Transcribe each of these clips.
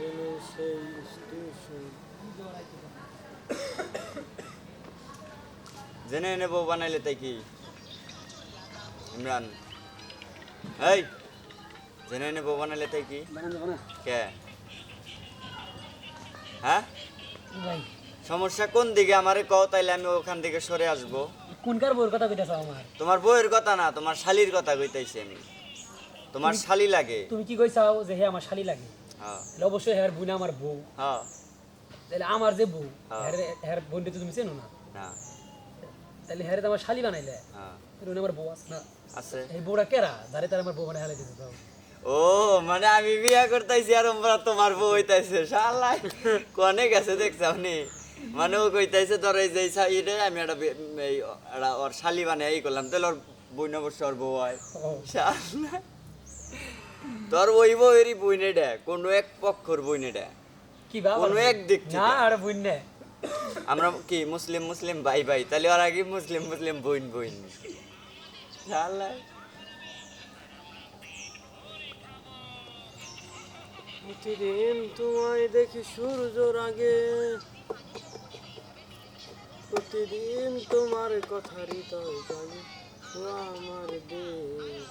ট্রেনের সেই স্টেশন জেনে নেব বানাইলে তাই কি? ইমরান। এই জেনে নেব বানাইলে তাই কি? কে? হ্যাঁ? সমস্যা কোন দিকে? আমারে কও তাইলে আমি ওখান থেকে সরে আসব। কোনকার বউর কথা কইতাছ আমার? তোমার বউয়ের কথা না তোমার শালির কথা কইতাইছি আমি। তোমার শালি লাগে। তুমি কি কইছাও যে হে আমার শালি লাগে? তাহলে অবশ্যই হের বোন আমার বউ। হ্যাঁ। তাহলে আমার যে বউ হ্যাঁ। হের বোনটা তো তুমি চেনো না। না। তাহলে হেরে তো আমার শালি বানাইলে। হ্যাঁ। আমার বউ আছে না। আছে। এই বউটা কেরা? যারে তার আমার বউ বানাই হালাই দিতে চাও ও মানে আমি বিয়া করতেছি আর ওমরা তোমার বউ হইতাছে শালাই কনে গেছে দেখছ আপনি? মানে ও কইতাছে তোর এই যে সাইডে আমি একটা এই ওর শালি মানে এই করলাম। তাহলে ওর বইন অবশ্য ওর বউ হয়। শালা। তোর ওই বউয়েরই বইনে ডে কোনো এক পক্ষর বইনে ডে কি বাবা? কোনো এক দিক না আর আমরা কি মুসলিম মুসলিম? ভাই ভাই তাহলে ওর আগে মুসলিম মুসলিম বইন বইন শালা। প্রতিদিন তোমায় দেখি সূর্যর আগে। প্রতিদিন তোমার কথা হৃদয় জাগে আমার দেশ।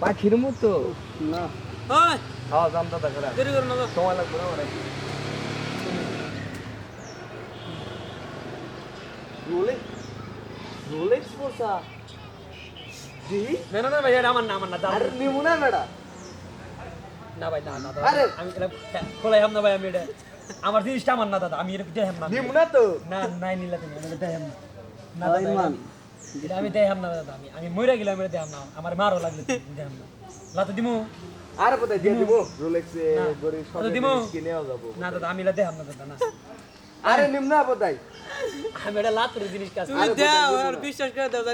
পাখির মতো। না। খাওয়া দাম দাদা করে। সময় লাগবে না অনেক রোলেক্স রোলেক্স পোষা জি। না না না ভাই আমার না আমার না দাম নিমু না বেড়া না ভাই না না আরে! আমি খোলাই হাম না ভাই আমি এটা আমার জিনিসটা আমার না দাদা। আমি দেখাম না। নিমু না তো। না নাই নিলা তুমি আমি দেখাম না। এটা- আমি দেখাম না দাদা আমি আমি মইরা গেলাম এটা দেখাম না আমার মারও লাগল দেখাম না। লাতো দিমু। আর কোথায় দিয়ে দিব? রোলেক্স। গরি সব দিমু। কিনেও যাব। না দাদা আমি লা দেখাম না দাদা না। আরে নিম না কোথায়? আমি এটা লাতুর জিনিস কাজ দাও আর বিশ্বাস করে দাও